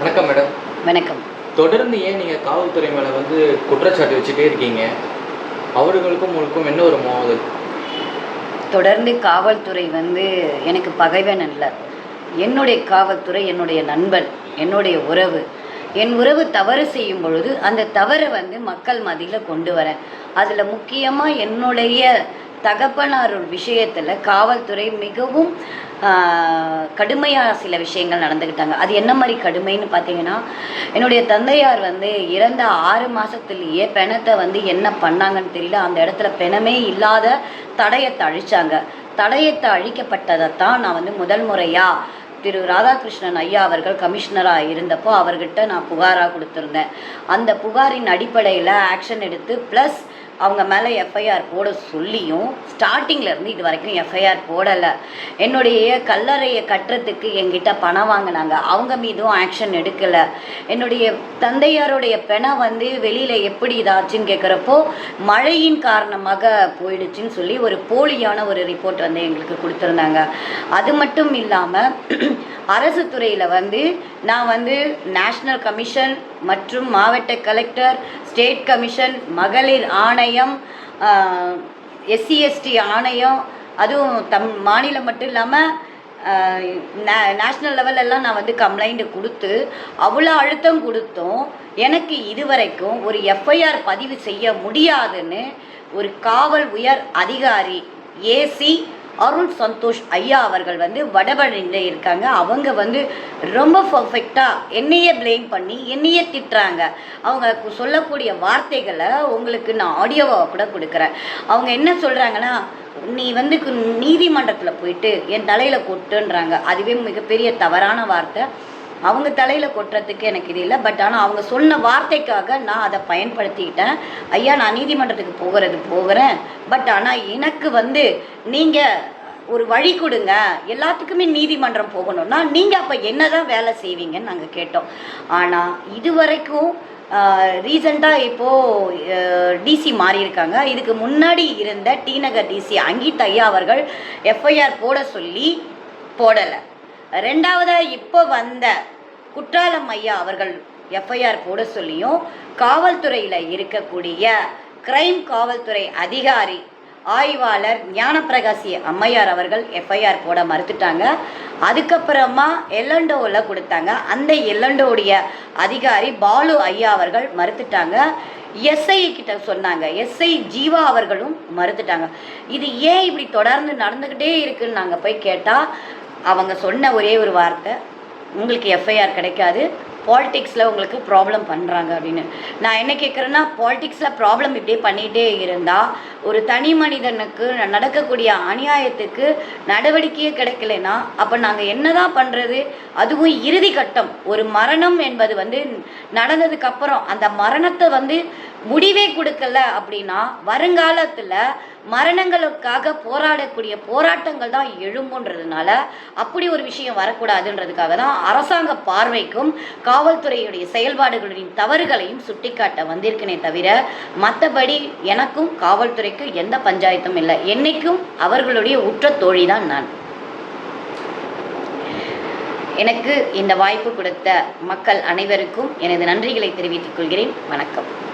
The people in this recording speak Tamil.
வணக்கம் மேடம் வணக்கம். தொடர்ந்து ஏன் நீங்கள் காவல்துறை மேலே வந்து குற்றச்சாட்டு வச்சுட்டே இருக்கீங்க? அவர்களுக்கும் உங்களுக்கும் என்ன ஒரு மோதல்? தொடர்ந்து காவல்துறை வந்து எனக்கு பகைவன் அல்ல. என்னுடைய காவல்துறை என்னுடைய நண்பன் என்னுடைய உறவு. என் உறவு தவறு செய்யும் பொழுது அந்த தவறை வந்து மக்கள் மத்தியில் கொண்டு வரேன். அதில் முக்கியமாக என்னுடைய தகப்பனார் விஷயத்தில் காவல்துறை மிகவும் கடுமையாக சில விஷயங்கள் நடந்துக்கிட்டாங்க அது என்ன மாதிரி கடுமைன்னு பார்த்தீங்கன்னா என்னுடைய தந்தையார் வந்து இறந்த ஆறு மாதத்துலேயே பிணத்தை வந்து என்ன பண்ணாங்கன்னு தெரியல. அந்த இடத்துல பிணமே இல்லாத தடயத்தை அழிச்சாங்க. தடயத்தை அழிக்கப்பட்டதை தான் நான் வந்து முதல் முறையாக திரு ராதாகிருஷ்ணன் ஐயா அவர்கள் கமிஷனராக இருந்தப்போ அவர்கிட்ட நான் புகாராக கொடுத்துருந்தேன். அந்த புகாரின் அடிப்படையில் ஆக்ஷன் எடுத்து ப்ளஸ் அவங்க மேலே எஃப்ஐஆர் போட சொல்லியும் ஸ்டார்டிங்லேருந்து இது வரைக்கும் எஃப்ஐஆர் போடலை. என்னுடைய கல்லறையை கட்டுறதுக்கு என்கிட்ட பணம் வாங்கினாங்க. அவங்க மீதும் ஆக்ஷன் எடுக்கலை. என்னுடைய தந்தையாருடைய பெணம் வந்து வெளியில் எப்படி இதாச்சுன்னு கேட்குறப்போ மழையின் காரணமாக போயிடுச்சுன்னு சொல்லி ஒரு போலியான ஒரு ரிப்போர்ட் வந்து எங்களுக்கு கொடுத்துருந்தாங்க. அது மட்டும் இல்லாமல் அரசு துறையில் வந்து நான் வந்து நேஷ்னல் கமிஷன் மற்றும் மாவட்ட கலெக்டர் ஸ்டேட் கமிஷன் மகளிர் ஆணையம் எஸ்சிஎஸ்டி ஆணையம் அதுவும் தம் மாநிலம் மட்டும் இல்லாமல் நேஷ்னல் லெவலெல்லாம் நான் வந்து கம்ப்ளைண்ட் கொடுத்து அவ்வளோ அழுத்தம் கொடுத்தோம். எனக்கு இதுவரைக்கும் ஒரு எஃப்ஐஆர் பதிவு செய்ய முடியாதுன்னு ஒரு காவல் உயர் அதிகாரி ஏசி அருண் சந்தோஷ் ஐயா அவர்கள் வந்து வடபழனியில் இருக்காங்க. அவங்க வந்து ரொம்ப பர்ஃபெக்டாக என்னையே பிளேம் பண்ணி என்னையே திட்டுறாங்க. அவங்க சொல்லக்கூடிய வார்த்தைகளை உங்களுக்கு நான் ஆடியோவாக கூட கொடுக்குறேன். அவங்க என்ன சொல்கிறாங்கன்னா நீ வந்து கு- நீதிமன்றத்தில் போயிட்டு என் தலையில் கொட்டுன்றாங்க. அதுவே மிகப்பெரிய தவறான வார்த்தை. அவங்க தலையில் கொட்டுறதுக்கு எனக்கு இது இல்லை. பட் ஆனால் அவங்க சொன்ன வார்த்தைக்காக நான் அதை பயன்படுத்திக்கிட்டேன். ஐயா நான் நீதிமன்றத்துக்கு போகிறது போகிறேன். பட் ஆனால் எனக்கு வந்து நீங்கள் ஒரு வழி கொடுங்க. எல்லாத்துக்குமே நீதிமன்றம் போகணும்னா நீங்கள் அப்போ என்ன தான் வேலை செய்வீங்கன்னு நாங்கள் கேட்டோம். ஆனால் இது வரைக்கும் ரீசெண்டாக இப்போது டிசி மாறியிருக்காங்க. இதுக்கு முன்னாடி இருந்த டி நகர் டிசி அங்கித் ஐயா அவர்கள் எஃப்ஐஆர் போட சொல்லி போடலை. ரெண்டாவதாக இப்போ வந்த குற்றாலம் ஐயா அவர்கள் எஃப்ஐஆர் போட சொல்லியும் காவல்துறையில் இருக்கக்கூடிய கிரைம் காவல்துறை அதிகாரி ஆய்வாளர் ஞானப்பிரகாசி அம்மையார் அவர்கள் எஃப்ஐஆர் போட மறுத்துட்டாங்க. அதுக்கப்புறமா எல்லண்டோவில் கொடுத்தாங்க. அந்த எல்லண்டோடைய அதிகாரி பாலு ஐயா அவர்கள் மறுத்துட்டாங்க. எஸ்ஐ கிட்ட சொன்னாங்க. எஸ்ஐ ஜீவா அவர்களும் மறுத்துட்டாங்க. இது ஏன் இப்படி தொடர்ந்து நடந்துக்கிட்டே இருக்குன்னு நாங்கள் போய் கேட்டால் அவங்க சொன்ன ஒரே ஒரு வார்த்தை உங்களுக்கு எஃப்ஐஆர் கிடைக்காது பாலிடிக்ஸில் உங்களுக்கு ப்ராப்ளம் பண்ணுறாங்க அப்படின்னு. நான் என்ன கேட்குறேன்னா பாலிடிக்ஸில் ப்ராப்ளம் இப்படியே பண்ணிகிட்டே இருந்தால் ஒரு தனி மனிதனுக்கு நடக்கக்கூடிய அநியாயத்துக்கு நடவடிக்கையே கிடைக்கலனா அப்போ நாங்கள் என்னதான் பண்ணுறது அதுவும் இறுதி கட்டம். ஒரு மரணம் என்பது வந்து நடந்ததுக்கப்புறம் அந்த மரணத்தை வந்து முடிவே கொடுக்கல அப்படின்னா வருங்காலத்தில் மரணங்களுக்காக போராடக்கூடிய போராட்டங்கள் தான் எழும்புன்றதுனால அப்படி ஒரு விஷயம் வரக்கூடாதுன்றதுக்காக தான் அரசாங்க பார்வைக்கும் காவல்துறையுடைய செயல்பாடுகளின் தவறுகளையும் சுட்டிக்காட்ட வந்திருக்கனே தவிர மற்றபடி எனக்கும் காவல்துறைக்கும் எந்த பஞ்சாயத்தும் இல்லை. என்னைக்கும் அவர்களுடைய உற்ற தோழி தான் நான். எனக்கு இந்த வாய்ப்பு கொடுத்த மக்கள் அனைவருக்கும் எனது நன்றிகளை தெரிவித்துக் கொள்கிறேன். வணக்கம்.